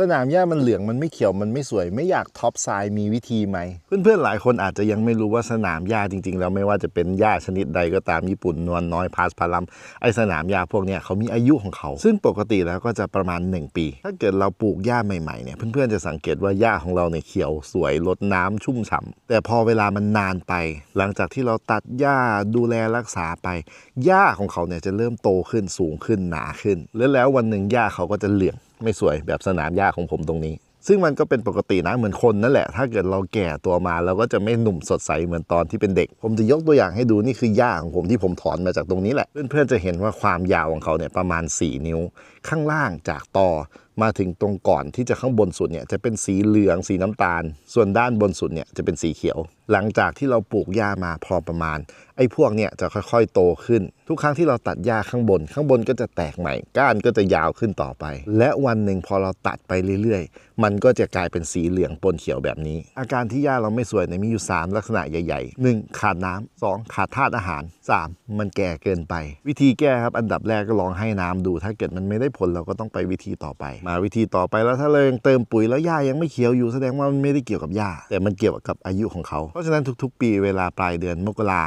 สนามหญ้ามันเหลืองมันไม่เขียวมันไม่สวยไม่อยากท็อปไซด์มีวิธีไหม เพื่อนๆหลายคนอาจจะยังไม่รู้ว่าสนามหญ้าจริง ๆ แล้วไม่ว่าจะเป็นหญ้าชนิดใดก็ตามญี่ปุ่นนวลน้อยพาสพารัมไอสนามหญ้าพวกเนี้ยเขามีอายุของเขา ซึ่งปกติแล้วก็จะประมาณ 1 ปี ถ้าเกิดเราปลูกหญ้าใหม่ๆเนี่ยเพื่อนๆจะสังเกตว่าหญ้าของเราเนี่ยเขียวสวยรดน้ำชุ่มฉ่ำแต่พอเวลามันนานไป หลังจากที่เราตัดหญ้าดูแลรักษาไปหญ้าของเขาเนี่ยจะเริ่มโตขึ้นสูงขึ้นหนาขึ้น แล้วแล้ววันหนึ่งหญ้าเขาก็จะเหลือง ไม่สวยแบบสนามหญ้าของผมตรงนี้ ซึ่งมันก็เป็นปกตินะเหมือนคนนั่นแหละ ถ้าเกิดเราแก่ตัวมาเราก็จะไม่หนุ่มสดใสเหมือนตอนที่เป็นเด็ก ผมจะยกตัวอย่างให้ดูนี่คือหญ้าของผมที่ผมถอนมาจากตรงนี้แหละ เพื่อนๆจะเห็นว่าความยาวของเขาเนี่ยประมาณ 4 นิ้ว ข้างล่างจากตอมาถึงตรงก่อนที่จะข้างบนสุดเนี่ยจะเป็นสีเหลืองสีน้ำตาล ส่วนด้านบนสุดเนี่ยจะเป็นสีเขียว หลังจากที่เราปลูกหญ้ามาพอประมาณ ไอ้พวกเนี่ยจะค่อยๆ โตขึ้น ทุกครั้งที่เราตัดหญ้าข้างบน ข้างบนก็จะแตกใหม่ ก้านก็จะยาวขึ้นต่อไป และวันหนึ่งพอเราตัดไปเรื่อยๆ มันก็จะกลายเป็นสีเหลืองปนเขียวแบบนี้ อาการที่หญ้าเราไม่สวยเนี่ยมีอยู่ 3 ลักษณะใหญ่ๆ 1. ขาดน้ำ 2. ขาดธาตุอาหาร 3. มันแก่เกินไป วิธีแก้ครับอันดับแรกก็ลองให้น้ำดู ถ้าเกิดมันไม่ได้ผลเราก็ต้องไปวิธีต่อไป มาวิธีต่อไปแล้วถ้าเรายังเติมปุ๋ยแล้วหญ้ายังไม่เขียวอยู่แสดงว่ามันไม่ได้เกี่ยวกับหญ้าแต่มันเกี่ยวกับอายุของเขาเราะฉะนั้นทุกๆ ปีเวลาปลายเดือนมกรา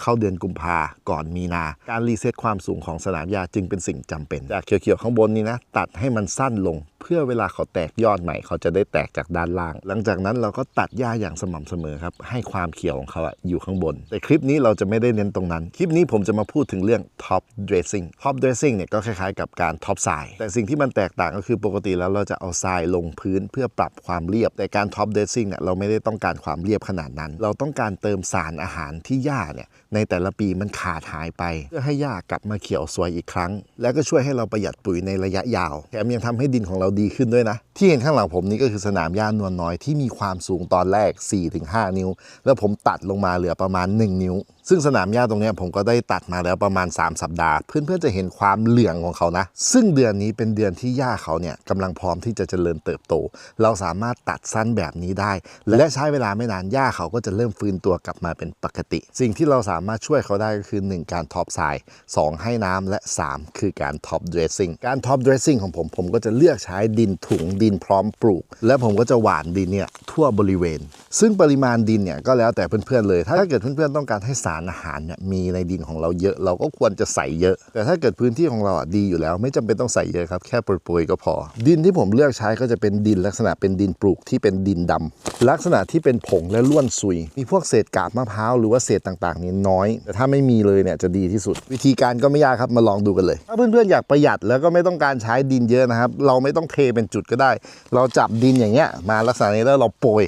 เข้าเดือนกุมภาก่อนมีนา การรีเซ็ตความสูงของสนามหญ้าจึงเป็นสิ่งจำเป็นจากเขียวๆข้างบนนี้นะ ตัดให้มันสั้นลง เพื่อเวลาเขาแตกยอดใหม่เขาจะได้แตกจากด้านล่าง หลังจากนั้นเราก็ตัดหญ้าอย่างสม่ำเสมอครับ ให้ความเขียวของเขาอยู่ข้างบน แต่คลิปนี้เราจะไม่ได้เน้นตรงนั้น คลิปนี้ผมจะมาพูดถึงเรื่อง top dressing top dressing เนี่ยก็คล้ายๆ กับการ top ทรายแต่สิ่งที่มันแตกต่างก็คือปกติแล้วเราจะเอาทรายลงพื้นเพื่อปรับความเรียบ แต่การ top dressing เนี่ยเราไม่ได้ต้องการความเรียบขนาดนั้น เราต้องการเติมสารอาหารที่หญ้าเนี่ยในแต่ละปีมันขาดหายไป เพื่อให้หญ้ากลับมาเขียวสวยอีกครั้ง แล้วก็ช่วยให้เราประหยัดปุ๋ยในระยะยาวแถมยังทำให้ดินของเราดีขึ้นด้วยนะ ที่เห็นข้างหลังผมนี้ก็คือสนามหญ้านวลน้อยที่มีความสูงตอนแรก 4-5 นิ้ว แล้วผมตัดลงมาเหลือประมาณ 1 นิ้ว ซึ่งสนามหญ้าตรงนี้ผมก็ได้ตัดมาแล้วประมาณ 3 สัปดาห์ เพื่อนๆจะเห็นความเหลืองของเขานะ ซึ่งเดือนนี้เป็นเดือนที่หญ้าเขาเนี่ยกำลังพร้อมที่จะเจริญเติบโต เราสามารถตัดสั้นแบบนี้ได้ และใช้เวลาไม่นานหญ้าเขาก็จะเริ่มฟื้นตัวกลับมาเป็นปกติ สิ่งที่เราสามารถช่วยเขาได้ก็คือ 1 การท็อปไซด์2ให้น้ำและ 3 คือการท็อปเดรสซิ่งการท็อปเดรสซิ่งของผมผมก็จะเลือกใช้ดินถุงดินพร้อมปลูก และผมก็จะหว่านดินเนี่ยทั่วบริเวณ ซึ่งปริมาณดินเนี่ยก็แล้วแต่เพื่อนๆเลย ถ้าเกิดเพื่อนๆต้องการให้สาารอาหารเนี่ยมีในดินของเราเยอะ เราก็ควรจะใส่เยอะ แต่ถ้าเกิดพื้นที่ของเราอะดีอยู่แล้ว ไม่จำเป็นต้องใส่เยอะครับแค่โปรยๆก็พอ ดินที่ผมเลือกใช้ก็จะเป็นดินลักษณะเป็นดินปลูกที่เป็นดินดำลักษณะที่เป็นผงและล้วนซุย มีพวกเศษกาบมะพร้าวหรือว่าเศษต่างๆ นี่น้อย แต่ถ้าไม่มีเลยเนี่ยจะดีที่สุด วิธีการก็ไม่ยากครับมาลองดูกันเลย ถ้าเพื่อนๆอยากประหยัดแล้วก็ไม่ต้องการใช้ดินเยอะนะครับ เราไม่ต้องเทเป็นจุดก็ได้ เราจับดินอย่างเงี้ยมาลักษณะนี้แล้วเราโปรย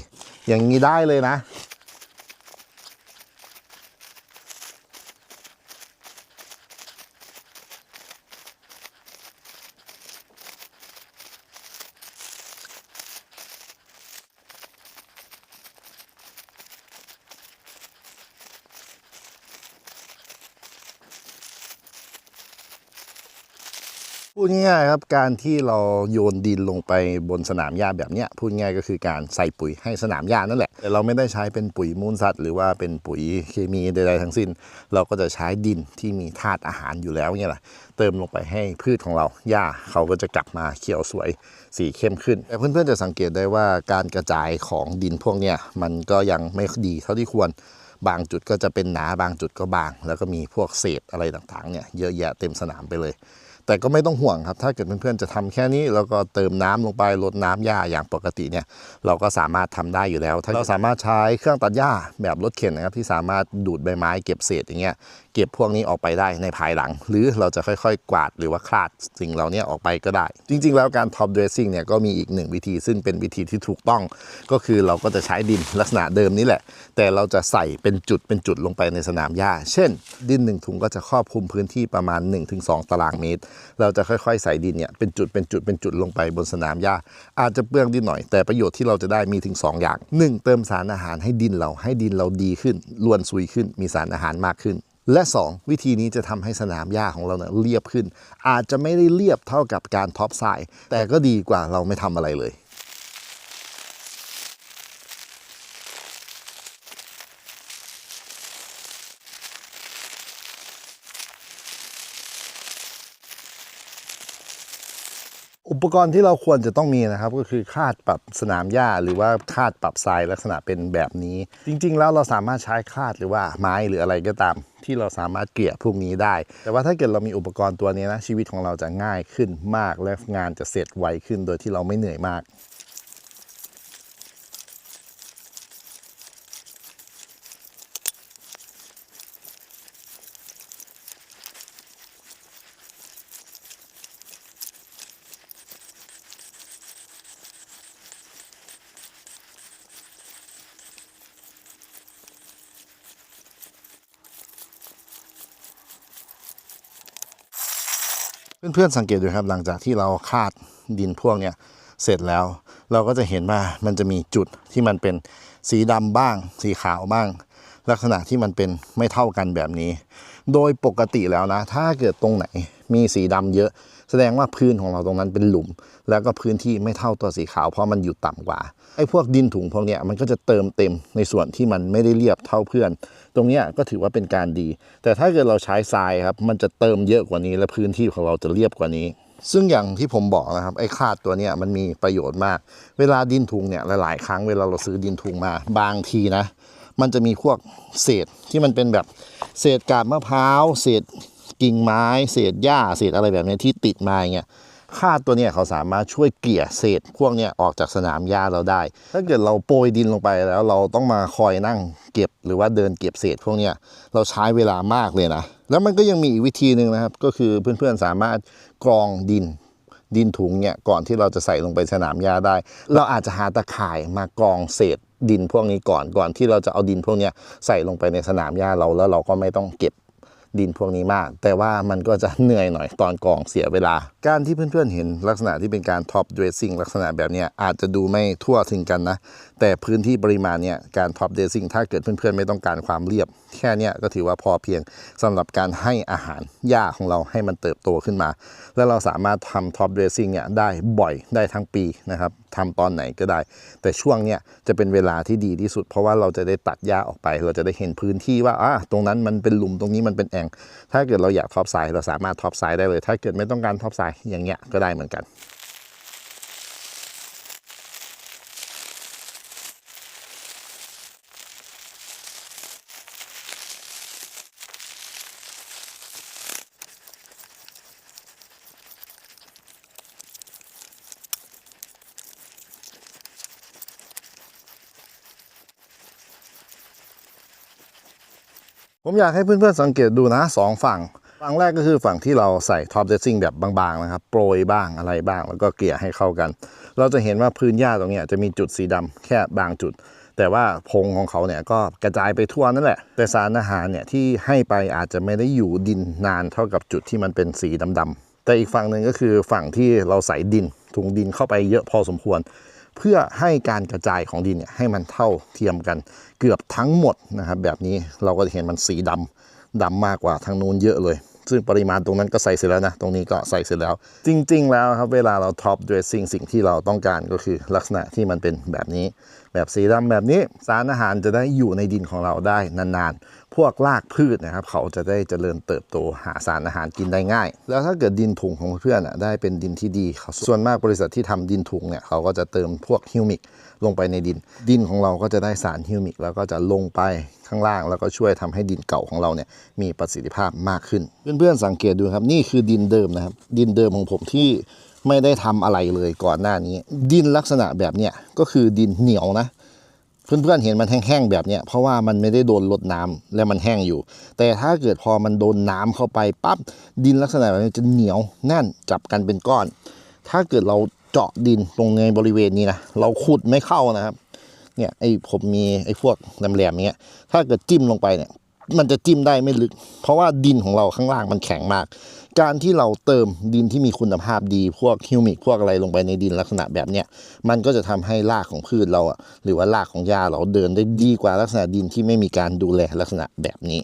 อย่างนี้ได้เลยนะ พูดง่ายๆครับการที่เราโยนดินลงไปบนสนามหญ้าแบบเนี้ยพูดง่ายก็คือการใส่ปุ๋ยให้สนามหญ้านั่นแหละแต่เราไม่ได้ใช้เป็นปุ๋ยมูลสัตว์ หรือว่าเป็นปุ๋ยเคมีใดๆทั้งสิ้น เราก็จะใช้ดินที่มีธาตุอาหารอยู่แล้วเนี่ยแหละเติมลงไปให้พืชของเราหญ้าเขาก็จะกลับมาเขียวสวยสีเข้มขึ้น แต่เพื่อนๆจะสังเกตได้ว่าการกระจายของดินพวกเนี้ยมันก็ยังไม่ดีเท่าที่ควรบางจุดก็จะเป็นหนาบางจุดก็บาง แล้วก็มีพวกเศษอะไรต่างๆเนี่ยเยอะแยะเต็มสนามไปเลย แต่ก็ไม่ต้องห่วงครับ ถ้าเกิดเพื่อนๆจะทำแค่นี้ แล้วก็เติมน้ำลงไปลดน้ำหญ้าอย่างปกติเนี่ย เราก็สามารถทำได้อยู่แล้ว ถ้าเราสามารถใช้เครื่องตัดหญ้าแบบรถเข็นนะครับ ที่สามารถดูดใบไม้เก็บเศษอย่างเงี้ย เก็บพวกนี้ออกไปได้ในภายหลัง หรือเราจะค่อยๆ กวาดหรือว่าคลาดสิ่งเหล่านี้ออกไปก็ได้ จริง ๆ แล้วการ top dressing เนี่ยก็มีอีกหนึ่งวิธี ซึ่งเป็นวิธีที่ถูกต้อง ก็คือเราก็จะใช้ดินลักษณะเดิมนี้แหละ แต่เราจะใส่เป็นจุดเป็นจุดลงไปในสนามหญ้า เช่น ดินหนึ่งถุงก็จะครอบคลุมพื้นที่ประมาณ 1-2 ตารางเมตรเราจะค่อยๆใส่ดินเนี่ยเป็นจุดเป็นจุดเป็นจุดลงไปบนสนามหญ้า อาจจะเปลืองดินหน่อย แต่ประโยชน์ที่เราจะได้มีถึง 2 อย่าง 1. เติมสารอาหารให้ดินเราให้ดินเราดีขึ้นล้วนซุยขึ้น มีสารอาหารมากขึ้นและ 2 วิธีนี้จะทำให้สนามหญ้าของเราเนี่ยเรียบขึ้น อาจจะไม่ได้เรียบเท่ากับการท็อปไซด์แต่ก็ดีกว่าเราไม่ทำอะไรเลย อุปกรณ์ที่เราควรจะต้องมีนะครับ ก็คือคาดปรับสนามหญ้า หรือว่าคาดปรับทรายลักษณะเป็นแบบนี้ จริง ๆ แล้วเราสามารถใช้คาดหรือว่าไม้หรืออะไรก็ตาม ที่เราสามารถเกลี่ยพวกนี้ได้ แต่ว่าถ้าเกิดเรามีอุปกรณ์ตัวนี้นะชีวิตของเราจะง่ายขึ้นมาก และงานจะเสร็จไวขึ้นโดยที่เราไม่เหนื่อยมาก เพื่อนๆสังเกตดูครับหลังจากที่เราคาดดินพวกเนี้ยเสร็จแล้ว เราก็จะเห็นว่ามันจะมีจุดที่มันเป็นสีดำบ้าง สีขาวบ้าง ลักษณะที่มันเป็นไม่เท่ากันแบบนี้ โดยปกติแล้วนะ ถ้าเกิดตรงไหน มีสีดำเยอะ แสดงว่าพื้นของเราตรงนั้นเป็นหลุม แล้วก็พื้นที่ไม่เท่าตัวสีขาวเพราะมันอยู่ต่ำกว่าไอ้พวกดินถุงพวกเนี้ยมันก็จะเติมเต็มในส่วนที่มันไม่ได้เรียบเท่าเพื่อน ตรงเนี้ยก็ถือว่าเป็นการดี แต่ถ้าเกิดเราใช้ทรายครับมันจะเติมเยอะกว่านี้ และพื้นที่ของเราจะเรียบกว่านี้ซึ่งอย่างที่ผมบอกนะครับไอ้คาดตัวเนี้ยมันมีประโยชน์มาก เวลาดินถุงเนี่ยหลายๆ ครั้งเวลาเราซื้อดินถุงมาบางทีนะ มันจะมีพวกเศษที่มันเป็นแบบเศษกาบมะพร้าว เศษ กิ่งไม้เศษหญ้าเศษอะไรแบบนี้ที่ติดมาเงี้ยคาดตัวเนี้ยเขาสามารถช่วยเกลี่ยเศษ พวกเนี้ยออกจากสนามหญ้าเราได้ ถ้าเกิดเราโปรยดินลงไปแล้วเราต้องมาคอยนั่งเก็บหรือว่าเดินเก็บเศษ พวกเนี้ยเราใช้เวลามากเลยนะ แล้วมันก็ยังมีอีกวิธีหนึ่งนะครับ ก็คือเพื่อนๆสามารถกรองดินดินถุงเนี่ยก่อนที่เราจะใส่ลงไปสนามหญ้าได้ เราอาจจะหาตะข่ายมากรองเศษดินพวกนี้ก่อนก่อนที่เราจะเอาดินพวกเนี้ยใส่ลงไปในสนามหญ้าเราแล้วเราก็ไม่ต้องเก็บ ดินพวกนี้มาก แต่ว่ามันก็จะเหนื่อยหน่อยตอนกองเสียเวลา การที่เพื่อนๆเห็นลักษณะที่เป็นการท็อปเดรสซิ่งลักษณะแบบนี้อาจจะดูไม่ทั่วถึงกันนะ แต่พื้นที่ปริมาณเนี่ยการท็อปเดรสซิ่งถ้าเกิดเพื่อนๆไม่ต้องการความเรียบ แค่นี้ก็ถือว่าพอเพียงสำหรับการให้อาหารหญ้าของเราให้มันเติบโตขึ้นมา แล้วเราสามารถทำท็อปเดรสซิ่งเนี่ยได้บ่อยได้ทั้งปีนะครับ ทำตอนไหนก็ได้ แต่ช่วงเนี้ยจะเป็นเวลาที่ดีที่สุด เพราะว่าเราจะได้ตัดหญ้าออกไป เราจะได้เห็นพื้นที่ว่าอะตรงนั้นมันเป็นหลุมตรงนี้มันเป็นแอ่งถ้าเกิดเราอยากท็อปไซด์เราสามารถท็อปไซด์ได้เลย ถ้าเกิดไม่ต้องการท็อปไซด์อย่างเงี้ยก็ได้เหมือนกัน ผมอยากให้เพื่อนๆสังเกตดูนะสองฝั่ง ฝั่งแรกก็คือฝั่งที่เราใส่ท็อปเดซซิ่งแบบบางๆนะครับ โปรยบ้างอะไรบ้าง แล้วก็เกลี่ยให้เข้ากัน เราจะเห็นว่าพื้นหญ้าตรงนี้จะมีจุดสีดำแค่บางจุด แต่ว่าพงของเขาเนี่ยก็กระจายไปทั่วนั่นแหละ แต่สารอาหารเนี่ยที่ให้ไปอาจจะไม่ได้อยู่ดินนานเท่ากับจุดที่มันเป็นสีดำๆแต่อีกฝั่งหนึ่งก็คือฝั่งที่เราใส่ดินถุงดินเข้าไปเยอะพอสมควร เพื่อให้การกระจายของดินเนี่ยให้มันเท่าเทียมกันเกือบทั้งหมดนะครับแบบนี้เราก็จะเห็นมันสีดำดำมากกว่าทางนู้นเยอะเลย ซึ่งปริมาณตรงนั้นก็ใส่เสร็จแล้วนะ ตรงนี้ก็ใส่เสร็จแล้ว จริง ๆ แล้วครับเวลาเราท็อปดรสซิ่งสิ่งที่เราต้องการก็คือลักษณะที่มันเป็นแบบนี้ แบบสีดำแบบนี้สารอาหารจะได้อยู่ในดินของเราได้นานๆ พวกรากพืชนะครับ เขาจะได้เจริญเติบโตหาสารอาหารกินได้ง่าย แล้วถ้าเกิดดินถุงของเพื่อนอะได้เป็นดินที่ดีเขาส่วนมากบริษัทที่ทำดินถุงเนี่ยเขาก็จะเติมพวกฮิวมิกลงไปในดิน ดินของเราก็จะได้สารฮิวมิกแล้วก็จะลงไปข้างล่าง แล้วก็ช่วยทำให้ดินเก่าของเราเนี่ยมีประสิทธิภาพมากขึ้น เพื่อนๆสังเกตดูครับนี่คือดินเดิมนะครับ ดินเดิมของผมที่ไม่ได้ทำอะไรเลยก่อนหน้านี้ ดินลักษณะแบบเนี้ยก็คือดินเหนียวนะ เพื่อนๆเห็นมันแห้งๆแบบเนี้ยเพราะว่ามันไม่ได้โดนลดน้ำและมันแห้งอยู่ แต่ถ้าเกิดพอมันโดนน้ำเข้าไปปั๊บดินลักษณะแบบนี้จะเหนียวแน่นจับกันเป็นก้อน ถ้าเกิดเราเจาะดินตรงในบริเวณนี้นะเราขุดไม่เข้านะครับเนี่ยไอ้ผมมีไอ้พวกแหลมๆเนี้ยถ้าเกิดจิ้มลงไปเนี่ย มันจะจิ้มได้ไม่ลึก เพราะว่าดินของเราข้างล่างมันแข็งมาก การที่เราเติมดินที่มีคุณภาพดี พวกฮิวมิกพวกอะไรลงไปในดินลักษณะแบบเนี้ยมันก็จะทำให้รากของพืชเราอะหรือว่ารากของหญ้าเราเดินได้ดีกว่าลักษณะดินที่ไม่มีการดูแลลักษณะแบบนี้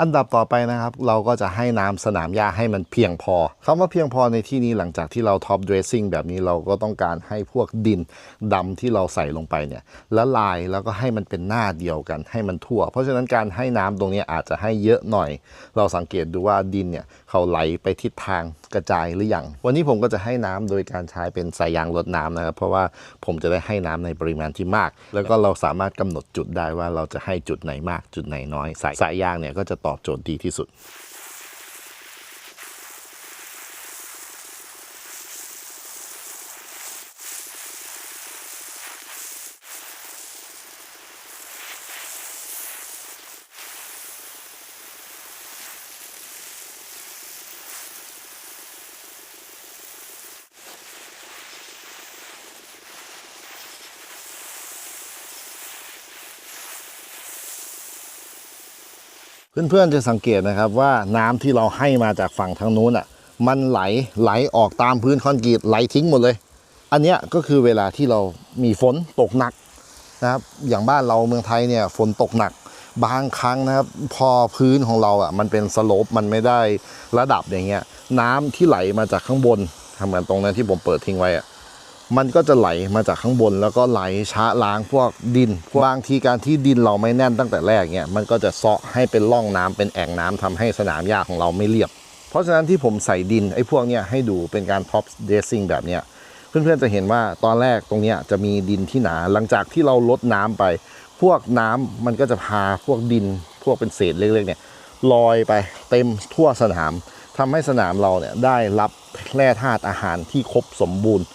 อันดับต่อไปนะครับ เราก็จะให้น้ำสนามหญ้าให้มันเพียงพอคำว่าเพียงพอในที่นี้หลังจากที่เราท็อปเดรสซิ่งแบบนี้เราก็ต้องการให้พวกดินดำที่เราใส่ลงไปเนี่ยละลายแล้วก็ให้มันเป็นหน้าเดียวกันให้มันทั่ว เพราะฉะนั้นการให้น้ำตรงนี้อาจจะให้เยอะหน่อย เราสังเกตดูว่าดินเนี่ยเขาไหลไปทิศทางกระจายหรือยัง วันนี้ผมก็จะให้น้ำโดยการใช้เป็นสายยางลดน้ำนะครับ เพราะว่าผมจะได้ให้น้ำในปริมาณที่มาก แล้วก็เราสามารถกำหนดจุดได้ว่าเราจะให้จุดไหนมากจุดไหนน้อย สายสายยางเนี่ยก็จะตอบโจทย์ดีที่สุด เพื่อนๆจะสังเกตนะครับว่าน้ำที่เราให้มาจากฝั่งทางนู้นอะมันไหลไหลออกตามพื้นคอนกรีตไหลทิ้งหมดเลย อันเนี้ยก็คือเวลาที่เรามีฝนตกหนักนะครับอย่างบ้านเราเมืองไทยเนี่ยฝนตกหนักบางครั้งนะครับพอพื้นของเราอะมันเป็นสโลปมันไม่ได้ระดับอย่างเงี้ยน้ำที่ไหลมาจากข้างบนทำเหมือนตรงนั้นที่ผมเปิดทิ้งไว้อะ มันก็จะไหลมาจากข้างบน แล้วก็ไหลช้าล้างพวกดินบางทีการที่ดินเราไม่แน่นตั้งแต่แรกเนี่ยมันก็จะเซาะให้เป็นร่องน้ำเป็นแอ่งน้ำทำให้สนามหญ้าของเราไม่เรียบ เพราะฉะนั้นที่ผมใส่ดินไอ้พวกเนี้ยให้ดูเป็นการท็อปเดซซิ่งแบบเนี้ยเพื่อนๆจะเห็นว่าตอนแรกตรงเนี้ยจะมีดินที่หนา หลังจากที่เราลดน้ำไป พวกน้ำมันก็จะพาพวกดิน พวกเป็นเศษเล็กๆเนี่ยลอยไปเต็มทั่วสนามทำให้สนามเราเนี่ยได้รับแร่ธาตุอาหารที่ครบสมบูรณ์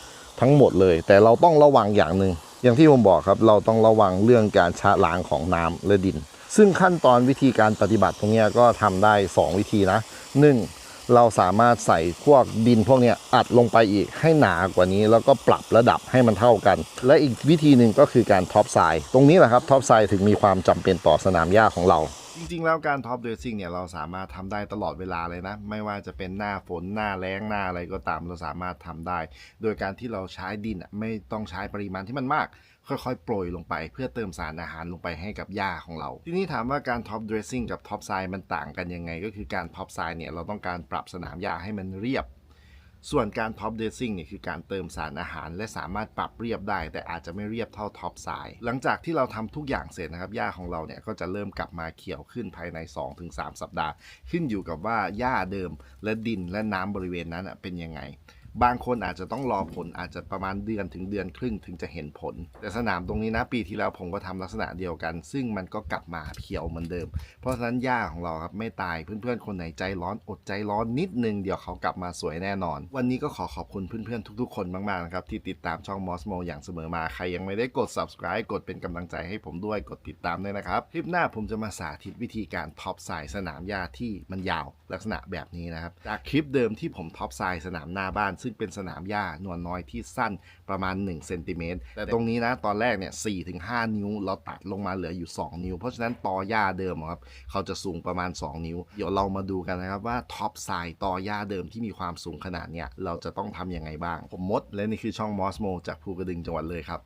ทั้งหมดเลย แต่เราต้องระวังอย่างหนึ่งอย่างที่ผมบอกครับ เราต้องระวังเรื่องการชะล้างของน้ำและดิน ซึ่งขั้นตอนวิธีการปฏิบัติตรงนี้ก็ทำได้ 2 วิธีนะหนึ่งเราสามารถใส่พวกดินพวกนี้อัดลงไปอีกให้หนากว่านี้ แล้วก็ปรับระดับให้มันเท่ากัน และอีกวิธีหนึ่งก็คือการท็อปไซด์ตรงนี้แหละครับท็อปไซด์ถึงมีความจำเป็นต่อสนามหญ้าของเรา จริงๆ แล้วการท็อปเดรสซิ่งเนี่ยเราสามารถทำได้ตลอดเวลาเลยนะ ไม่ว่าจะเป็นหน้าฝนหน้าแล้งหน้าอะไรก็ตามเราสามารถทำได้ โดยการที่เราใช้ดินไม่ต้องใช้ปริมาณที่มันมาก ค่อยๆ โปรยลงไป เพื่อเติมสารอาหารลงไปให้กับหญ้าของเรา ทีนี้ถามว่าการท็อปเดรสซิ่งกับท็อปไซด์มันต่างกันยังไง ก็คือการท็อปไซด์เนี่ยเราต้องการปรับสนามหญ้าให้มันเรียบ ส่วนการท็อปเดซซิ่งเนี่ยคือการเติมสารอาหาร และสามารถปรับเรียบได้ แต่อาจจะไม่เรียบเท่าท็อปไซด์หลังจากที่เราทำทุกอย่างเสร็จนะครับหญ้าของเราเนี่ยก็จะเริ่มกลับมาเขียวขึ้นภายใน 2-3 สัปดาห์ ขึ้นอยู่กับว่าหญ้าเดิมและดินและน้ำบริเวณนั้นเป็นยังไง บางคนอาจจะต้องรอผลอาจจะประมาณเดือนถึงเดือนครึ่งถึงจะเห็นผล แต่สนามตรงนี้นะปีที่แล้วผมก็ทำลักษณะเดียวกัน ซึ่งมันก็กลับมาเขียวเหมือนเดิม เพราะฉะนั้นหญ้าของเราครับไม่ตายเพื่อนๆ คนไหนใจร้อนอดใจร้อนนิดนึงเดี๋ยวเขากลับมาสวยแน่นอน วันนี้ก็ขอขอบคุณเพื่อนๆทุกๆ คนมากๆนะครับที่ติดตามช่อง Mosmo อย่างเสมอมาใครยังไม่ได้กด subscribe กดเป็นกำลังใจให้ผมด้วยกดติดตามด้วยนะครับคลิปหน้าผมจะมาสาธิตวิธีการท็อปไซด์สนามหญ้าที่มันยาวลักษณะแบบนี้นะครับจากคลิปเดิมที่ผมท็อปไซด์สนามหน้าบ้านซึ่งเป็นสนามหญ้านวลน้อยที่สั้นประมาณ1เซนติเมตรแต่ตรงนี้นะตอนแรกเนี่ย4ถึง5นิ้ว เราตัดลงมาเหลืออยู่ 2 นิ้ว เพราะฉะนั้นตอหญ้าเดิมครับเขาจะสูงประมาณ 2 นิ้ว เดี๋ยวเรามาดูกันนะครับว่าท็อปไซด์ตอหญ้าเดิมที่มีความสูงขนาดเนี่ยเราจะต้องทำยังไงบ้าง ผมมดและนี่คือช่องมอสโมจากภูกระดึงจังหวัดเลยครับ